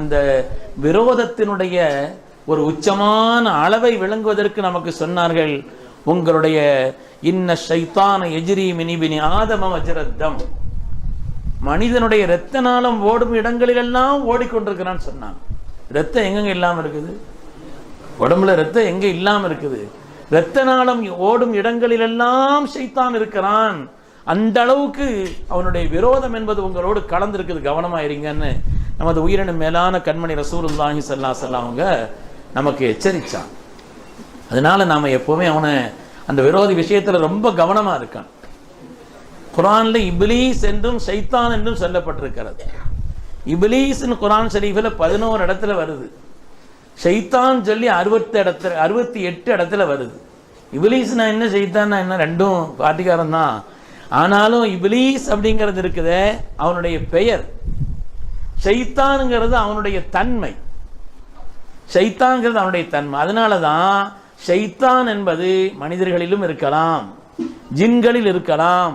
அந்த விரோதத்தினுடைய ஒரு உச்சமான அளவை விளங்குவதற்கு நமக்கு சொன்னார்கள் உங்களுடைய இன்ன ஷைத்தான எஜிரி மினிபினி ஆதம வஜரத்தம். மனிதனுடைய இரத்த நாளம் ஓடும் இடங்களிலெல்லாம் ஓடிக்கொண்டிருக்கிறான்னு சொன்னான். ரத்தம் எங்கெங்க இல்லாமல் இருக்குது? உடம்புல ரத்தம் எங்க இல்லாம இருக்குது? இரத்த நாளம் ஓடும் இடங்களிலெல்லாம் ஷைத்தான் இருக்கிறான். அந்த அளவுக்கு அவனுடைய விரோதம் என்பது உங்களோடு கலந்திருக்குது. கவனமாயிருங்கன்னு நமது உயிரின மேலான கண்மணி ரசூலுல்லாஹி சல்லா அலைஹி அவங்க நமக்கு எச்சரிச்சான் அதனால நாம எப்பவுமே அவனை அந்த விரோதி விஷயத்துல ரொம்ப கவனமா இருக்கான். குரான்ல இபிலீஸ் என்றும் ஷைத்தான் என்றும் சொல்லப்பட்டிருக்கிறது. இபிலீஸ்னு குரான் ஷரீஃபில் பதினோரு இடத்துல வருது. சைத்தான் சொல்லி அறுபத்தி இடத்துல அறுபத்தி எட்டு இடத்துல வருது. இபிலீஸ்னா என்ன ஷைத்தான்னா என்ன? ரெண்டும் பாட்டிக்காரன் தான் ஆனாலும் இபிலீஸ் அப்படிங்கிறது இருக்குதே அவனுடைய பெயர். ஷைத்தானுங்கிறது அவனுடைய தன்மை. சைத்தான்கிறது அவனுடைய தன்மை. அதனால தான் செய்தான் என்பது மனிதர்களிலும் இருக்கலாம் ஜின்களில் இருக்கலாம்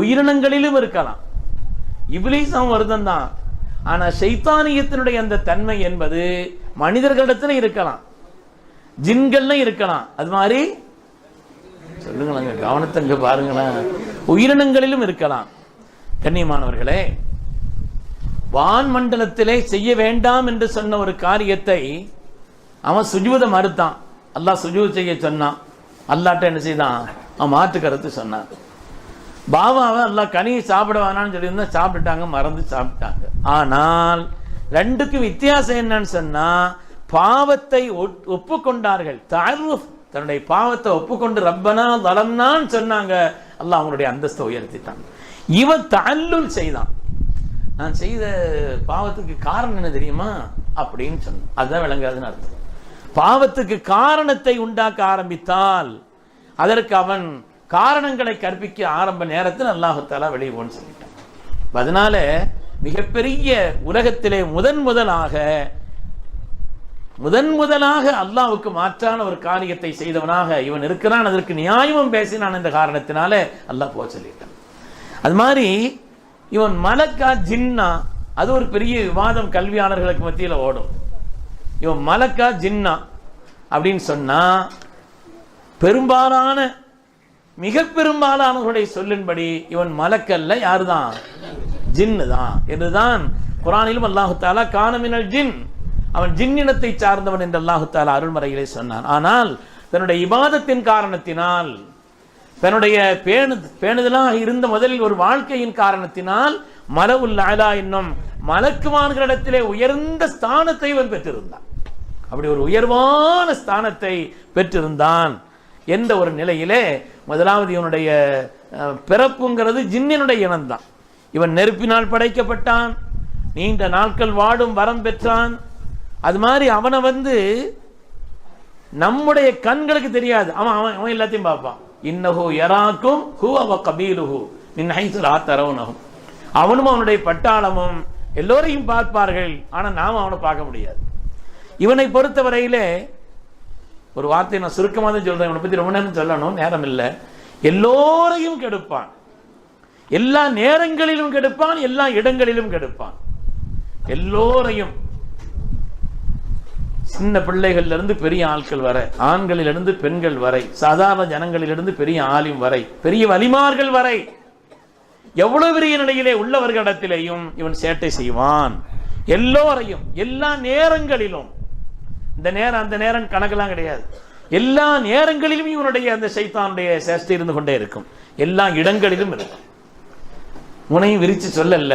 உயிரினங்களிலும் இருக்கலாம். இபிலீஸ் அவன் வருதம் தான் ஆனால் ஷைத்தானியத்தினுடைய அந்த தன்மை என்பது மனிதர்களிடத்துல இருக்கலாம் ஜின்கள்ல இருக்கலாம். அது மாதிரி சொல்லுங்களேங்க கவனத்தங்க பாருங்களேன். உயிரினங்களிலும் இருக்கலாம். கண்ணியமானவர்களே வான்மண்டலத்திலே செய்ய வேண்டாம் என்று சொன்ன ஒரு காரியத்தை அவன் சுஜூதை மறுத்தான். அல்லாஹ் சுஜூத் செய்ய சொன்னான். அல்லாட்ட என்ன செய்தான்? அவன் மாற்று கருத்து சொன்னான். பாபாவை அல்லாஹ் கனியை சாப்பிட வேணாம்னு சொல்லியிருந்தா சாப்பிட்டுட்டாங்க மறந்து சாப்பிட்டாங்க. ஆனால் ரெண்டுக்கும் வித்தியாசம் என்னன்னு சொன்னா பாவத்தை ஒட்- ஒப்புக்கொண்டார்கள். தாழ்வு தன்னுடைய பாவத்தை ஒப்புக்கொண்டு ரப்பனா தளம்னான்னு சொன்னாங்க. அல்லாஹ் அவங்களுடைய அந்தஸ்தை உயர்த்திட்டான். இவன் தல்லுல் செய்தான். நான் செய்த பாவத்துக்கு காரணம் என்ன தெரியுமா? அப்படின்னு சொன்னேன். அதுதான் விளங்காதுன்னு அர்த்தம். பாவத்துக்கு காரணத்தை உண்டாக்க ஆரம்பித்தால் அதற்கு அவன் காரணங்களை கற்பிக்க ஆரம்ப நேரத்தில் அல்லாஹுத்தாலா வெளியவோன்னு சொல்லிட்டான். அதனால மிகப்பெரிய உலகத்திலே முதன் முதலாக முதன் முதலாக அல்லாவுக்கு மாற்றான ஒரு காரியத்தை செய்தவனாக இவன் இருக்கிறான் அதற்கு நியாயமும் பேசினான் என்ற காரணத்தினால அல்லாஹ் போக சொல்லிட்டான். அது மாதிரி இவன் மலக்கா ஜின்னா அது ஒரு பெரிய விவாதம் கல்வியாளர்களுக்கு மத்தியில் ஓடும். இவன் மலக்கா ஜின்னா அப்படின்னு சொன்னால் பெரும்பாலான மிக பெரும்பாலானவர்களுடைய சொல்லின்படி இவன் மலக்கல்ல யாருதான்? ஜின்னு தான் என்றுதான் குரானிலும் அல்லாஹுத்தாலா காணமினல் ஜின். அவன் ஜின்னினத்தை சார்ந்தவன் என்று அல்லாஹுத்தாலா அருள்மறையிலே சொன்னான். ஆனால் தன்னுடைய இபாதத்தின் காரணத்தினால் தன்னுடைய பேணு பேணுதலாக இருந்த முதலில் ஒரு வாழ்க்கையின் காரணத்தினால் மலவுல் லாலா என்னும் மலக்குமான்களிடத்திலே உயர்ந்த ஸ்தானத்தை இவன் பெற்றிருந்தான். அப்படி ஒரு உயர்வான ஸ்தானத்தை பெற்றிருந்தான் என்ற ஒரு நிலையிலே முதலாவது இவனுடைய பிறப்புங்கிறது ஜின்னினுடைய இனம்தான். இவன் நெருப்பினால் படைக்கப்பட்டான் நீண்ட நாட்கள் வாடும் வரம் பெற்றான். அது மாதிரி அவனை வந்து நம்முடைய கண்களுக்கு தெரியாது. அவன் அவன் அவன் எல்லாத்தையும் பார்ப்பான். இன்னஹு யராக்கும் ஹுவ அவ கபீலுஹு மின் ஹைசு லா அவனும் அவனுடைய பட்டாளமும் எல்லோரையும் பார்ப்பார்கள். ஆனால் நாம அவனை பார்க்க முடியாது. இவனை பொறுத்தவரையிலே ஒரு வார்த்தை நான் சுருக்கமாக தான் சொல்றேன். இவனை பத்தி ரொம்ப நேரம் சொல்லணும். நேரம் இல்லை எல்லோரையும் கெடுப்பான். எல்லா நேரங்களிலும் கெடுப்பான் எல்லா இடங்களிலும் கெடுப்பான். எல்லோரையும். சின்ன பிள்ளைகளிலிருந்து பெரிய ஆட்கள் வரை ஆண்களிலிருந்து பெண்கள் வரை சாதாரண ஜனங்களிலிருந்து பெரிய ஆலிம் வரை பெரிய வலிமார்கள் வரை எவ்வளவு பெரிய நிலையிலே உள்ளவர்களிடத்திலேயும் இவன் சேட்டை செய்வான். எல்லோரையும் எல்லா நேரங்களிலும் இந்த நேரம் அந்த நேரம் கணக்கெல்லாம் கிடையாது. எல்லா நேரங்களிலும் இவனுடைய அந்த சைத்தானுடைய சேஷ்டை இருந்து கொண்டே இருக்கும். எல்லா இடங்களிலும் இருக்கும். முனையும் விரிச்சு சொல்லல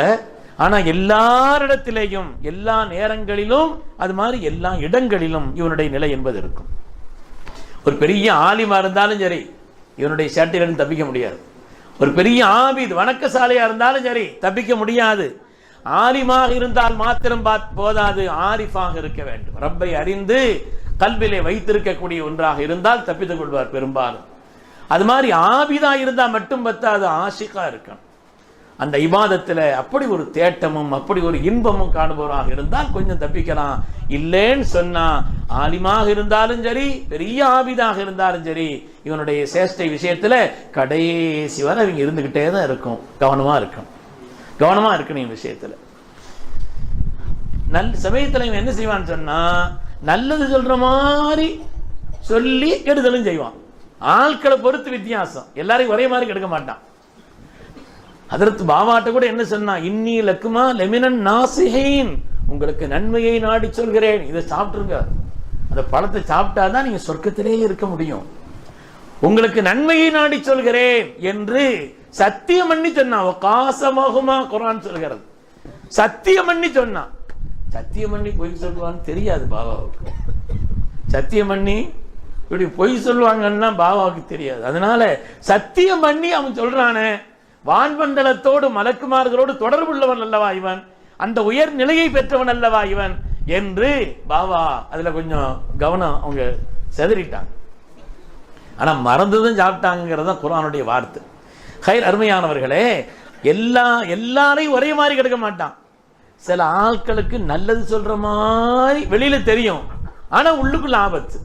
ஆனா எல்லாரிடத்திலேயும் எல்லா நேரங்களிலும் அது மாதிரி எல்லா இடங்களிலும் இவனுடைய நிலை என்பது இருக்கும். ஒரு பெரிய ஆலிமா இருந்தாலும் சரி இவனுடைய சேட்டையிலிருந்து தப்பிக்க முடியாது. ஒரு பெரிய ஆபித் வணக்கசாலையா இருந்தாலும் சரி தப்பிக்க முடியாது. ஆலிமாக இருந்தால் மாத்திரம் பார்த்து போதாது ஆரிஃபாக இருக்க வேண்டும். ரப்பை அறிந்து கல்விலே வைத்திருக்கக்கூடிய ஒன்றாக இருந்தால் தப்பித்துக் கொள்வார் பெரும்பாலும். அது மாதிரி ஆபிதா இருந்தால் மட்டும் பத்தாது ஆஷிகா இருக்கணும் அந்த இபாதத்தில் அப்படி ஒரு தேட்டமும் அப்படி ஒரு இன்பமும் காணுபவராக இருந்தால் கொஞ்சம் தப்பிக்கலாம். இல்லைன்னு சொன்னா ஆலிமாக இருந்தாலும் சரி பெரிய ஆபிதாக இருந்தாலும் சரி இவனுடைய சேஷ்டை விஷயத்துல கடைசி வரை அவங்க இருந்துக்கிட்டே தான் இருக்கும். கவனமா இருக்கும் கவனமா இருக்கணும் இந்த விஷயத்துல. நல் சமயத்தில் என்ன செய்வான்னு சொன்னா நல்லது சொல்ற மாதிரி சொல்லி கெடுதலும் செய்வான். ஆட்களை பொறுத்து வித்தியாசம். எல்லாரையும் ஒரே மாதிரி கெடுக்க மாட்டான். அதற்கு பாபாட்ட கூட என்ன சொன்னா இன்னி லக்குமா லெமினன் நாசிஹீன். உங்களுக்கு நன்மையை நாடி சொல்கிறேன். இதை சாப்பிட்டுருங்க. அந்த பழத்தை சாப்பிட்டாதான் நீங்க சொர்க்கத்திலே இருக்க முடியும். உங்களுக்கு நன்மையை நாடி சொல்கிறேன் என்று சத்தியம் பண்ணி சொன்னான் காசமாகுமா குரான் சொல்கிறது. சத்தியம் பண்ணி சொன்னான் சத்தியம் பண்ணி பொய் சொல்லுவான்னு தெரியாது பாபாவுக்கு. சத்தியம் பண்ணி இப்படி பொய் சொல்லுவாங்கன்னா பாபாவுக்கு தெரியாது. அதனால சத்தியம் பண்ணி அவன் சொல்றானே வான்மண்டலத்தோடு மலக்குமார்களோடு தொடர்புள்ளவன் அல்லவா இவன்? அந்த உயர் நிலையை பெற்றவன் அல்லவா இவன்? என்று பாபா அதுல கொஞ்சம் கவனம் அவங்க செதறிட்டாங்க. ஆனா மறந்ததும் சாப்பிட்டாங்கிறது தான் குரானுடைய வார்த்தை. ஹைர் அருமையானவர்களே எல்லா எல்லாரையும் ஒரே மாதிரி கிடைக்க மாட்டான். சில ஆட்களுக்கு நல்லது சொல்ற மாதிரி வெளியில தெரியும். ஆனா உள்ளுக்குள்ள ஆபத்து.